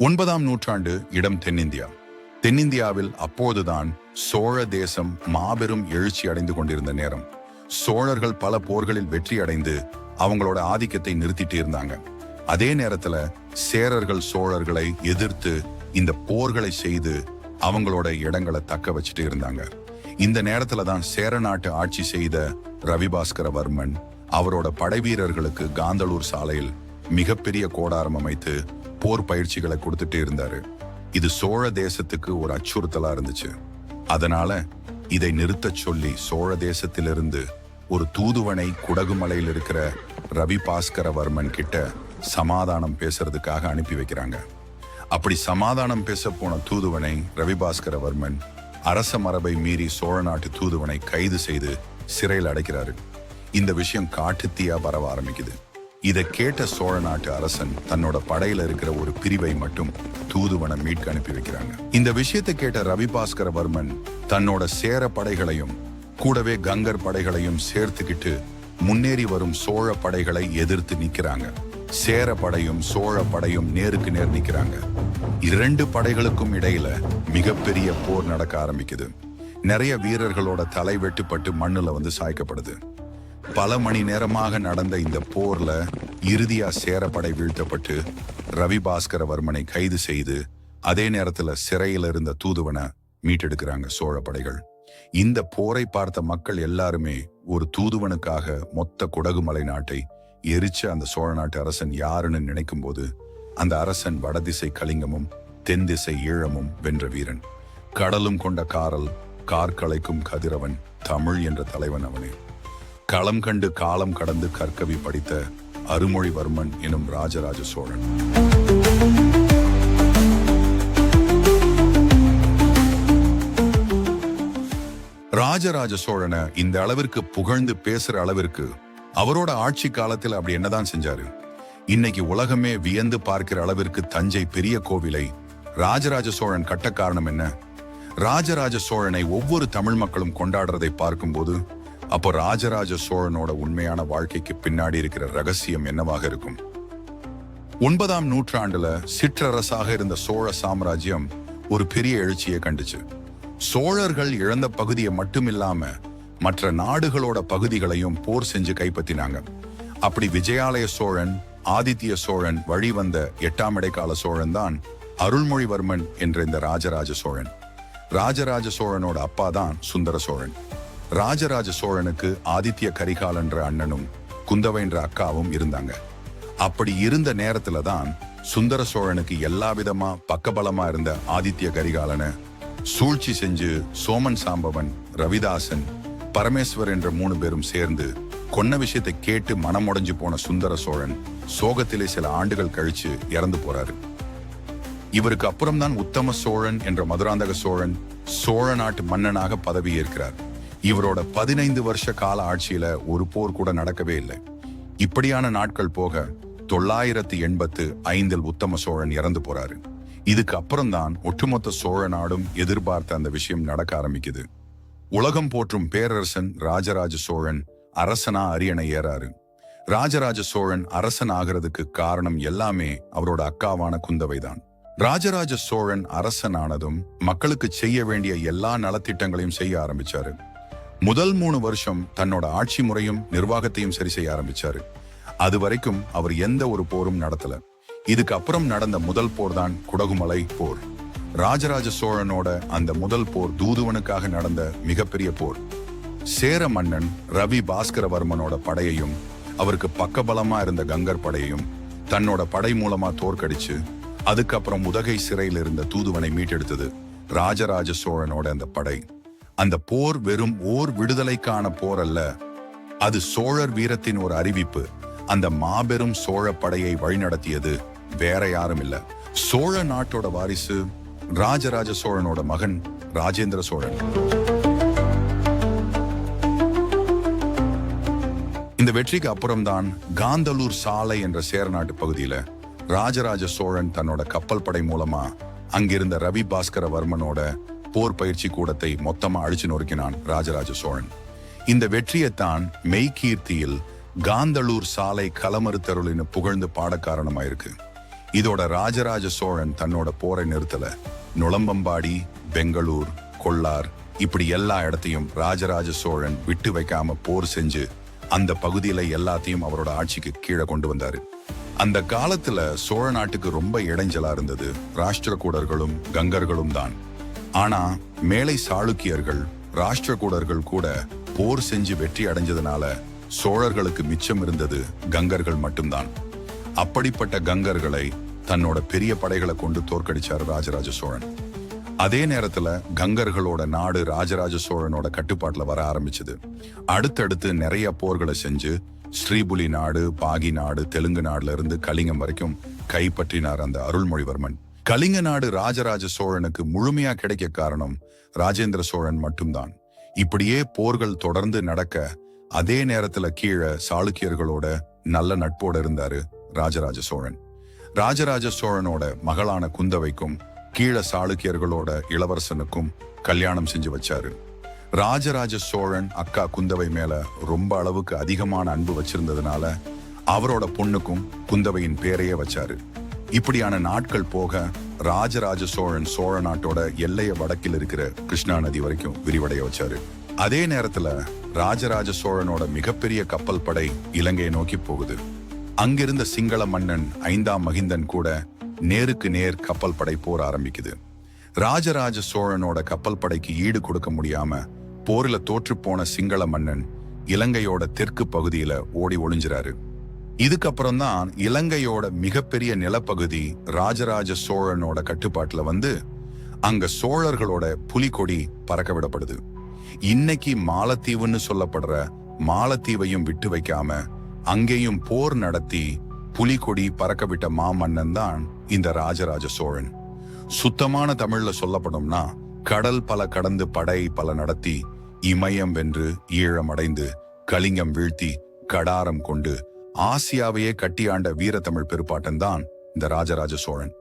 ஒன்பதாம் நூற்றாண்டு இடம் தென்னிந்தியா. தென்னிந்தியாவில் அப்போதுதான் சோழ தேசம் மாபெரும் எழுச்சி அடைந்து கொண்டிருந்த நேரம். சோழர்கள் பல போர்களில் வெற்றி அடைந்து அவங்களோட ஆதிக்கத்தை நிறுத்திட்டு இருந்தாங்க. அதே நேரத்துல சேரர்கள் சோழர்களை எதிர்த்து இந்த போர்களை செய்து அவங்களோட இடங்களை தக்க வச்சுட்டு இருந்தாங்க. இந்த நேரத்துல தான் சேர நாட்டு ஆட்சி செய்த ரவிபாஸ்கரவர்மன் அவரோட படைவீரர்களுக்கு காந்தலூர் சாலையில் மிகப்பெரிய கோடாரம் அமைத்து போர் பயிற்சிகளை கொடுத்துட்டே இருந்தாரு. இது சோழ தேசத்துக்கு ஒரு அச்சுறுத்தலா இருந்துச்சு. அதனால இதை நிறுத்தச் சொல்லி சோழ தேசத்திலிருந்து ஒரு தூதுவனை குடகுமலையில் இருக்கிற ரவி பாஸ்கரவர்மன் கிட்ட சமாதானம் பேசுறதுக்காக அனுப்பி வைக்கிறாங்க. அப்படி சமாதானம் பேச போன தூதுவனை ரவிபாஸ்கரவர்மன் அரச மரபை மீறி சோழ நாட்டு தூதுவனை கைது செய்து சிறையில் அடைக்கிறாரு. இந்த விஷயம் காட்டுத்தீயா பரவ ஆரம்பிக்குது. இதை கேட்ட சோழ நாட்டு அரசன் தன்னோட படையில இருக்கிற ஒரு பிரிவை மட்டும் தூதுவனம் மீட்க அனுப்பி வைக்கிறாங்க. இந்த விஷயத்தை கேட்ட ரவிபாஸ்கரவர்மன் தன்னோட சேர படைகளையும் கூடவே கங்கர் படைகளையும் சேர்த்துக்கிட்டு முன்னேறி வரும் சோழ படைகளை எதிர்த்து நிக்கிறாங்க. சேர படையும் சோழ படையும் நேருக்கு நேர் நிக்கிறாங்க. இரண்டு படைகளுக்கும் இடையில மிகப்பெரிய போர் நடக்க ஆரம்பிக்குது. நிறைய வீரர்களோட தலை வெட்டுப்பட்டு மண்ணுல வந்து சாய்க்கப்படுது. பல மணி நேரமாக நடந்த இந்த போர்ல இறுதியா சேரப்படை வீழ்த்தப்பட்டு ரவி பாஸ்கரவர்மனை கைது செய்து அதே நேரத்துல சிறையில் இருந்த தூதுவனை மீட்டெடுக்கிறாங்க சோழ படைகள். இந்த போரை பார்த்த மக்கள் எல்லாருமே ஒரு தூதுவனுக்காக மொத்த குடகுமலை நாட்டை எரிச்ச அந்த சோழ நாட்டு அரசன் யாருன்னு நினைக்கும் போது அந்த அரசன் வடதிசை கலிங்கமும் தென் திசை ஈழமும் வென்ற வீரன். கடலும் கொண்ட காரல் கார்களைக்கும் கதிரவன் தமிழ் என்ற தலைவன் அவனே. களம் கண்டு காலம் கடந்து கற்கவி படித்த அருமொழிவர்மன் எனும் ராஜராஜ சோழன். ராஜராஜ சோழனை இந்த அளவிற்கு புகழ்ந்து பேசுற அளவிற்கு அவரோட ஆட்சி காலத்தில் அப்படி என்னதான் செஞ்சாரு? இன்னைக்கு உலகமே வியந்து பார்க்கிற அளவிற்கு தஞ்சை பெரிய கோவிலை ராஜராஜ சோழன் கட்ட காரணம் என்ன? ராஜராஜ சோழனை ஒவ்வொரு தமிழ் மக்களும் கொண்டாடுறதை பார்க்கும்போது அப்போ ராஜராஜ சோழனோட உண்மையான வாழ்க்கைக்கு பின்னாடி இருக்கிற ரகசியம் என்னவாக இருக்கும்? ஒன்பதாம் நூற்றாண்டுல சிற்றரசாக இருந்த சோழ சாம்ராஜ்யம் ஒரு பெரிய எழுச்சியை கண்டுச்சு. சோழர்கள் இழந்த பகுதியை மட்டும் இல்லாம மற்ற நாடுகளோட பகுதிகளையும் போர் செஞ்சு கைப்பற்றினாங்க. அப்படி விஜயாலய சோழன் ஆதித்ய சோழன் வழி வந்த எட்டாம் இடைக்கால சோழன் தான் அருள்மொழிவர்மன் என்ற இந்த ராஜராஜ சோழன். ராஜராஜ சோழனோட அப்பா தான் சுந்தர சோழன். ராஜராஜ சோழனுக்கு ஆதித்ய கரிகால் என்ற அண்ணனும் குந்தவை என்ற அக்காவும் இருந்தாங்க. அப்படி இருந்த நேரத்துல தான் சுந்தர சோழனுக்கு எல்லா விதமா பக்கபலமா இருந்த ஆதித்ய கரிகாலனை சூழ்ச்சி செஞ்சு சோமன் சாம்பவன் ரவிதாசன் பரமேஸ்வர் என்ற மூணு பேரும் சேர்ந்து கொன்ன விஷயத்தை கேட்டு மனமுடைஞ்சு போன சுந்தர சோழன் சோகத்திலே சில ஆண்டுகள் கழிச்சு இறந்து போறாரு. இவருக்கு அப்புறம்தான் உத்தம சோழன் என்ற மதுராந்தக சோழன் சோழ நாட்டு மன்னனாக பதவி ஏற்கிறார் இவரோட பதினைந்து வருஷ கால ஆட்சியில ஒரு போர் கூட நடக்கவே இல்லை. இப்படியான நாட்கள் போக தொள்ளாயிரத்தி எண்பத்து ஐந்தில் உத்தம சோழன் இறந்து போறாரு. இதுக்கு அப்புறம்தான் ஒட்டுமொத்த சோழ நாடும் எதிர்பார்த்த அந்த விஷயம் நடக்க ஆரம்பிக்குது. உலகம் போற்றும் பேரரசன் ராஜராஜ சோழன் அரசனா அரியணை ஏறாரு. ராஜராஜ சோழன் அரசன் ஆகிறதுக்கு காரணம் எல்லாமே அவரோட அக்காவான குந்தவைதான். ராஜராஜ சோழன் அரசனானதும் மக்களுக்கு செய்ய வேண்டிய எல்லா நலத்திட்டங்களையும் செய்ய ஆரம்பிச்சாரு. முதல் மூணு வருஷம் தன்னோட ஆட்சி முறையும் நிர்வாகத்தையும் சரி செய்ய ஆரம்பிச்சாரு. அது வரைக்கும் அவர் எந்த ஒரு போரும் நடத்தல. இதுக்கு அப்புறம் நடந்த முதல் போர் தான் குடகுமலை போர். ராஜராஜ சோழனோட அந்த முதல் போர் தூதுவனுக்காக நடந்த மிகப்பெரிய போர். சேர மன்னன் ரவி பாஸ்கரவர்மனோட படையையும் அவருக்கு பக்கபலமா இருந்த கங்கர் படையையும் தன்னோட படை மூலமா தோற்கடிச்சு அதுக்கப்புறம் உதகை சிறையில் இருந்த தூதுவனை மீட்டெடுத்தது ராஜராஜ சோழனோட அந்த படை. அந்த போர் வெறும் ஓர் விடுதலைக்கான போர் அல்ல. அது சோழர் வீரத்தின் ஒரு அறிவிப்பு. அந்த மாபெரும் சோழ படையை வழிநடத்தியது வேற யாரும் இல்ல. சோழ நாட்டோட வாரிசு ராஜராஜ சோழனோட மகன் ராஜேந்திர சோழன். இந்த வெற்றிக்கு அப்புறம்தான் காந்தலூர் சாலை என்ற சேரநாட்டு பகுதியில ராஜராஜ சோழன் தன்னோட கப்பல் படை மூலமா அங்கிருந்த ரவி பாஸ்கரவர்மனோட போர் பயிற்சி கூடத்தை மொத்தமா அழிச்சு நொறுக்கினான் ராஜராஜ சோழன். இந்த வெற்றியைத்தான் மெய்கீர்த்தியில் காந்தளூர் சாலை கலமறுத்தருளின்னு புகழ்ந்து பாட காரணமாயிருக்கு இதோட ராஜராஜ சோழன் தன்னோட போரை நிறுத்தல. நுளம்பம்பாடி பெங்களூர் கொள்ளார் இப்படி எல்லா இடத்தையும் ராஜராஜ சோழன் விட்டு வைக்காம போர் செஞ்சு அந்த பகுதியில எல்லாத்தையும் அவரோட ஆட்சிக்கு கீழே கொண்டு வந்தாரு. அந்த காலத்துல சோழ நாட்டுக்கு ரொம்ப இடைஞ்சலா இருந்தது. ராஷ்டிரகூடர்களும் கங்கர்களும் தான். ஆனா மேலை சாளுக்கியர்கள் ராஷ்டிரகூடர்கள் கூட போர் செஞ்சு வெற்றி அடைஞ்சதுனால சோழர்களுக்கு மிச்சம் இருந்தது கங்கர்கள் மட்டும்தான். அப்படிப்பட்ட கங்கர்களை தன்னோட பெரிய படைகளை கொண்டு தோற்கடிச்சார் ராஜராஜ சோழன். அதே நேரத்துல கங்கர்களோட நாடு ராஜராஜ சோழனோட கட்டுப்பாட்டுல வர ஆரம்பிச்சது. அடுத்தடுத்து நிறைய போர்களை செஞ்சு ஸ்ரீபுலி நாடு பாகி நாடு தெலுங்கு நாடுல இருந்து கலிங்கம் வரைக்கும் கைப்பற்றினார் அந்த அருள்மொழிவர்மன். கலிங்க நாடு ராஜராஜ சோழனுக்கு முழுமையா கிடைக்க காரணம் ராஜேந்திர சோழன் மட்டும்தான். இப்படியே போர்கள் தொடர்ந்து நடக்க அதே நேரத்துல கீழே சாளுக்கியர்களோட நல்ல நட்போட இருந்தாரு ராஜராஜ சோழன். ராஜராஜ சோழனோட மகளான குந்தவைக்கும் கீழ சாளுக்கியர்களோட இளவரசனுக்கும் கல்யாணம் செஞ்சு வச்சாரு. ராஜராஜ சோழன் அக்கா குந்தவை மேல ரொம்ப அளவுக்கு அதிகமான அன்பு வச்சிருந்ததுனால அவரோட பொண்ணுக்கும் குந்தவையின் பேரையே வச்சாரு. இப்படியான நாட்கள் போக ராஜராஜ சோழன் சோழ நாட்டோட எல்லைய வடக்கில் இருக்கிற கிருஷ்ணா நதி வரைக்கும் விரிவடைய வச்சாரு. அதே நேரத்துல ராஜராஜ சோழனோட மிகப்பெரிய கப்பல் படை இலங்கையை நோக்கி போகுது. அங்கிருந்த சிங்கள மன்னன் ஐந்தாம் மகிந்தன் கூட நேருக்கு நேர் கப்பல் படை போர் ஆரம்பிக்குது. ராஜராஜ சோழனோட கப்பல் படைக்கு ஈடு கொடுக்க முடியாம போரில தோற்று போன சிங்கள மன்னன் இலங்கையோட தெற்கு பகுதியில ஓடி ஒளிஞ்சுறாரு. இதுக்கப்புறம் தான் இலங்கையோட மிகப்பெரிய நிலப்பகுதி ராஜராஜ சோழனோட கட்டுப்பாட்டுல வந்து அங்க சோழர்களோட புலிகொடி பறக்க விடப்படுது. இன்னைக்கு மாலத்தீவுன்னு சொல்லப்படுற மாலத்தீவையும் விட்டு வைக்காம அங்கேயும் போர் நடத்தி புலிகொடி பறக்க விட்ட மாமன்னன் தான் இந்த ராஜராஜ சோழன். சுத்தமான தமிழ்ல சொல்லப்படும்னா கடல் பல கடந்து படை பல நடத்தி இமயம் வென்று ஈழம் அடைந்து கலிங்கம் வீழ்த்தி கடாரம் கொண்டு ஆசியாவையே கட்டியாண்ட வீரத்தமிழ் பெருப்பாட்டன் தான் இந்த ராஜராஜ சோழன்.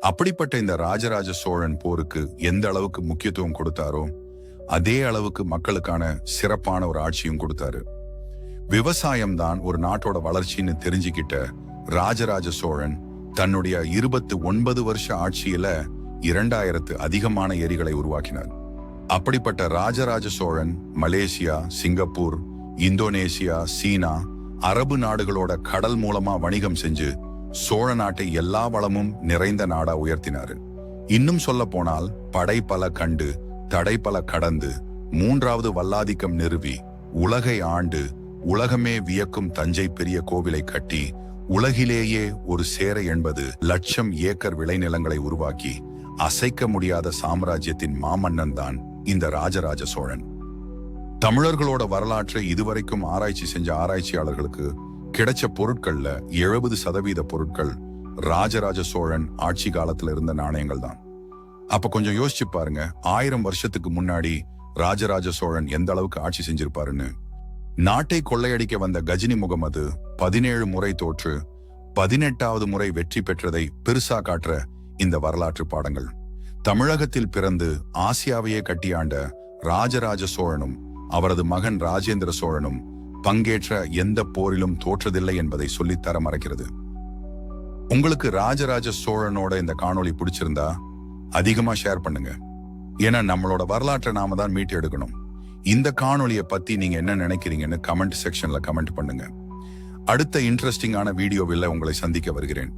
அப்படிப்பட்ட இந்த ராஜராஜ சோழன் போருக்கு எந்த அளவுக்கு முக்கியத்துவம் கொடுத்தாரோ அதே அளவுக்கு மக்களுக்கான சிறப்பான ஒரு ஆட்சியும் கொடுத்தாரு. விவசாயம் தான் ஒரு நாட்டோட வளர்ச்சின்னு தெரிஞ்சுக்கிட்ட ராஜராஜ சோழன் தன்னுடைய இருபத்து ஒன்பது வருஷ ஆட்சியில இரண்டாயிரத்து அதிகமான ஏரிகளை உருவாக்கினார். அப்படிப்பட்ட Rajaraja Cholan Malaysia Singapore Indonesia சீனா அரபு நாடுகளோட கடல் மூலமா வணிகம் செஞ்சு சோழ நாட்டை எல்லா வளமும் நிறைந்த நாடா உயர்த்தினாரு. இன்னும் சொல்ல போனால் படை பல கண்டு தடை பல கடந்து மூன்றாவது வல்லாதிக்கம் நிறுவி உலகை ஆண்டு உலகமே வியக்கும் தஞ்சை பெரிய கோவிலை கட்டி உலகிலேயே ஒரு சேர என்பது லட்சம் ஏக்கர் விளைநிலங்களை உருவாக்கி அசைக்க முடியாத சாம்ராஜ்யத்தின் மாமன்னன் தான் இந்த ராஜராஜ சோழன். தமிழர்களோட வரலாற்றை இதுவரைக்கும் ஆராய்ச்சி செஞ்ச ஆராய்ச்சியாளர்களுக்கு கிடைச்ச பொருட்கள்ல எழுபது சதவீத பொருட்கள் ராஜராஜ சோழன் ஆட்சி காலத்துல இருந்த நாணயங்கள் தான். அப்ப கொஞ்சம் யோசிச்சு பாருங்க ஆயிரம் வருஷத்துக்கு முன்னாடி ராஜராஜ சோழன் எந்த அளவுக்கு ஆட்சி செஞ்சிருப்பாருன்னு. நாட்டை கொள்ளையடிக்க வந்த கஜினி முகமது பதினேழு முறை தோற்று பதினெட்டாவது முறை வெற்றி பெற்றதை பெருசா காட்டுற இந்த வரலாற்று பாடங்கள். தமிழகத்தில் பிறந்து ஆசியாவையே கட்டியாண்ட ராஜராஜ சோழனும் அவரது மகன் ராஜேந்திர சோழனும் பங்கேற்ற எந்த போரிலும் தோற்றதில்லை என்பதை சொல்லித்தர மறைக்கிறது. உங்களுக்கு ராஜராஜ சோழனோட இந்த காணொளி பிடிச்சிருந்தா அதிகமாக ஷேர் பண்ணுங்க. ஏன்னா நம்மளோட வரலாற்றை நாம தான் மீட்டு எடுக்கணும். இந்த காணொளியை பத்தி நீங்க என்ன நினைக்கிறீங்கன்னு கமெண்ட் செக்ஷன்ல கமெண்ட் பண்ணுங்க. அடுத்த இன்ட்ரெஸ்டிங்கான வீடியோவில் உங்களை சந்திக்க வருகிறேன்.